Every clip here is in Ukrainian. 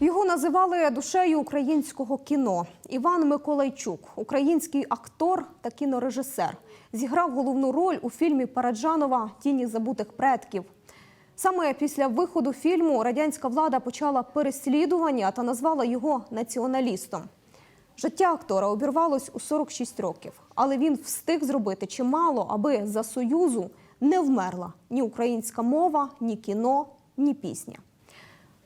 Його називали душею українського кіно. Іван Миколайчук, український актор та кінорежисер, зіграв головну роль у фільмі Параджанова Тіні забутих предків. Саме після виходу фільму радянська влада почала переслідування та назвала його націоналістом. Життя актора обірвалось у 46 років, але він встиг зробити чимало, аби за союзу не вмерла ні українська мова, ні кіно, ні пісня.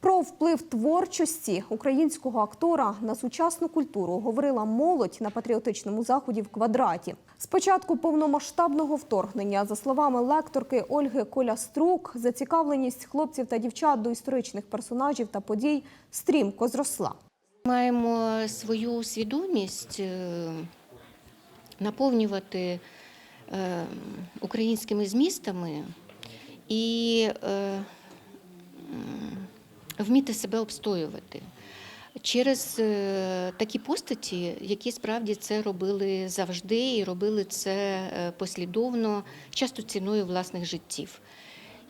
Про вплив творчості українського актора на сучасну культуру говорила молодь на патріотичному заході в квадраті. З початку повномасштабного вторгнення, за словами лекторки Ольги Коляструк, зацікавленість хлопців та дівчат до історичних персонажів та подій стрімко зросла. Маємо свою свідомість е, наповнювати е, українськими змістами і е, вміти себе обстоювати через е, такі постаті, які справді це робили завжди і робили це е, послідовно, часто ціною власних життів.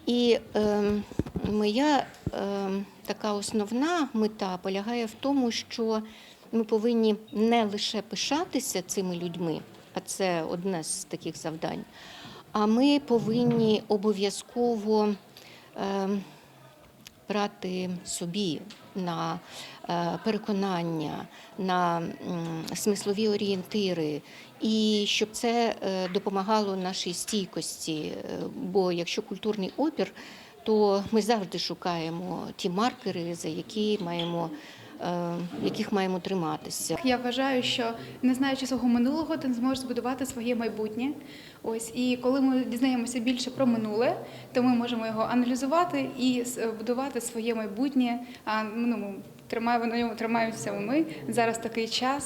І е, моя е, така основна мета полягає в тому, що ми повинні не лише пишатися цими людьми, а це одне з таких завдань, а ми повинні обов'язково е, брати собі на е, переконання, на смислові орієнтири, і щоб це е, допомагало нашій стійкості. Е, Бо якщо культурний опір, то ми завжди шукаємо ті маркери, за які маємо, яких маємо триматися. Я вважаю, що не знаючи свого минулого, ти не зможеш збудувати своє майбутнє. Ось і коли ми дізнаємося більше про минуле, то ми можемо його аналізувати і с- будувати своє майбутнє. А ну, тримаємо на ньому тримаємося ми. Зараз такий час,